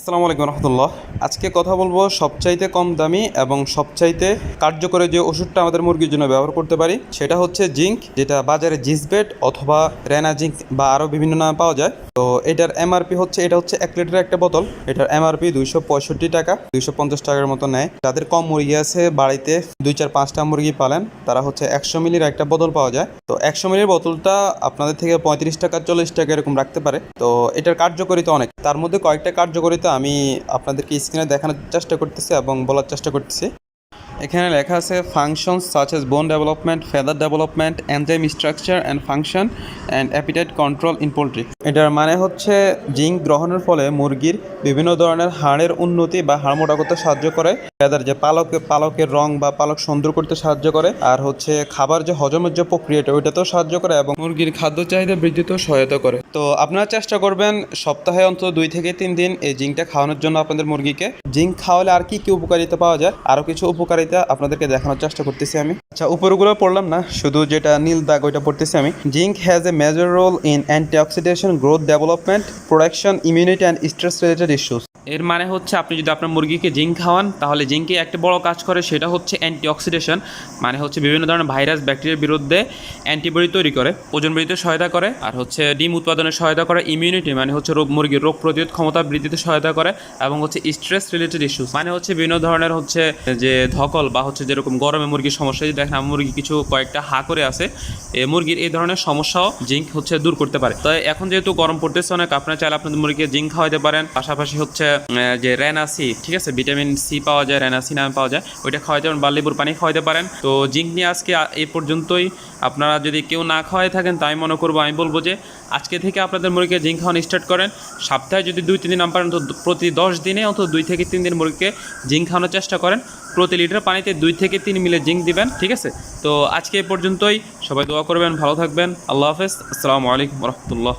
আসসালামু আলাইকুম রহমতুল্লাহ। আজকে কথা বলব সবচাইতে কম দামি এবং সবচাইতে কার্যকরী যে ওষুধটা আমাদের মুরগির জন্য ব্যবহার করতে পারি, সেটা হচ্ছে জিঙ্ক, যেটা বাজারে জিসবেট অথবা রেনা জিঙ্ক বা আরও বিভিন্ন নামে পাওয়া যায়। তো এটার এমআরপি হচ্ছে, এটা হচ্ছে এক লিটারের একটা বোতল। এটার এমআরপি দুইশো পঁয়ষট্টি টাকা, দুইশো পঞ্চাশ টাকার মতো নেয়। যাদের কম মুরগি আছে বাড়িতে, দুই চার পাঁচটা মুরগি পালেন, তারা হচ্ছে একশো মিলির একটা বোতল পাওয়া যায়। তো একশো মিলির বোতলটা আপনাদের থেকে পঁয়ত্রিশ টাকা, চল্লিশ টাকা এরকম রাখতে পারে। তো এটার কার্যকারিতা অনেক। তার মধ্যে কয়েকটা কার্যকারিতা আমি আপনাদেরকে স্ক্রিনে দেখানোর চেষ্টা করতেছি এবং বলার চেষ্টা করতেছি। এখানে লেখা আছে functions such as bone development feather development enzyme structure and function and appetite control in poultry এটার মানে হচ্ছে, জিঙ্ক গ্রহণের ফলে মুরগির বিভিন্ন ধরনের হাড়ের উন্নতি বা হাড় মোটা করতে সাহায্য করে। ফেদার যে পালক, পালকের রং বা পালক সুন্দর করতে সাহায্য করে। আর হচ্ছে, খাবার যে হজমের যে প্রক্রিয়াটা, ওইটাতেও সাহায্য করে এবং মুরগির খাদ্য চাহিদা বৃদ্ধিতেও সহায়তা করে। তো আপনারা চেষ্টা করবেন সপ্তাহে অন্তত দুই থেকে তিন দিন এই জিঙ্কটা খাওয়ানোর জন্য আপনাদের মুরগিকে। জিঙ্ক খাওয়ালে আর কি কি উপকারিতা পাওয়া যায়? আরও কিছু উপকারিতা আপনাদেরকে দেখানোর চেষ্টা করতেছি আমি। আচ্ছা উপরগুলো পড়লাম না, শুধু যেটা নীল দাগ ওইটা পড়তেছি আমি। Zinc has a major role in antioxidation growth development production immunity and stress related issues এর মানে হচ্ছে আপনি যদি আপনার মুরগিকে জিঙ্ক খাওয়ান, তাহলে জিঙ্কে একটা বড় কাজ করে, সেটা হচ্ছে অ্যান্টিঅক্সিডেশন মানে হচ্ছে বিভিন্ন ধরনের ভাইরাস ব্যাকটেরিয়ার বিরুদ্ধে অ্যান্টিবডি তৈরি করে, ওজন বৃদ্ধিতে সহায়তা করে, আর হচ্ছে ডিম উৎপাদনে সহায়তা করে ইমিউনিটি মানে হচ্ছে রোগ মুরগির রোগ প্রতিরোধ ক্ষমতা বৃদ্ধিতে সহায়তা করে এবং হচ্ছে স্ট্রেস রিলেটেড ইস্যুস মানে হচ্ছে বিভিন্ন ধরনের হচ্ছে যে ধকল বা হচ্ছে যেরকম গরমে মুরগির সমস্যা যদি দেখেন মুরগি কিছু কয়েকটা হা করে আছে, এ মুরগির এই ধরনের সমস্যাও জিঙ্ক হচ্ছে দূর করতে পারে। তো এখন যেহেতু গরম পড়তেছে অনেক, আপনারা চাইলে আপনাদের মুরগিকে জিঙ্ক খাওয়াতে পারেন, পাশাপাশি হচ্ছে যে রেনাসি ঠিক আছে ভিটামিন সি পাওয়া যায় রেনাসি নামে পাওয়া যায়, ওইটা খাওয়াতে পারেন বা লেবুর পানি খাওয়াতে পারেন। তো জিঙ্ক নিয়ে আজকে এই পর্যন্তই, আপনারা যদি কেউ না খাওয়াই থাকেন, তাই মনে করব, আমি বলব যে আজকে থেকে আপনাদের মুরগিকে জিঙ্ক খাওয়ানো স্টার্ট করেন। সপ্তাহে যদি দুই, তিন দিন তো প্রতি দশ দিনে অন্তত দুই থেকে তিন দিন মুরগিকে জিঙ্ক খাওয়ানোর চেষ্টা করেন। প্রতি লিটার পানিতে দুই থেকে তিন মিলে জিঙ্ক দিবেন, ঠিক আছে? তো আজকে এই পর্যন্তই। সবাই দোয়া করবেন, ভালো থাকবেন। আল্লাহ হাফেজ। আসসালামু আলাইকুম রহমতুল্লাহ।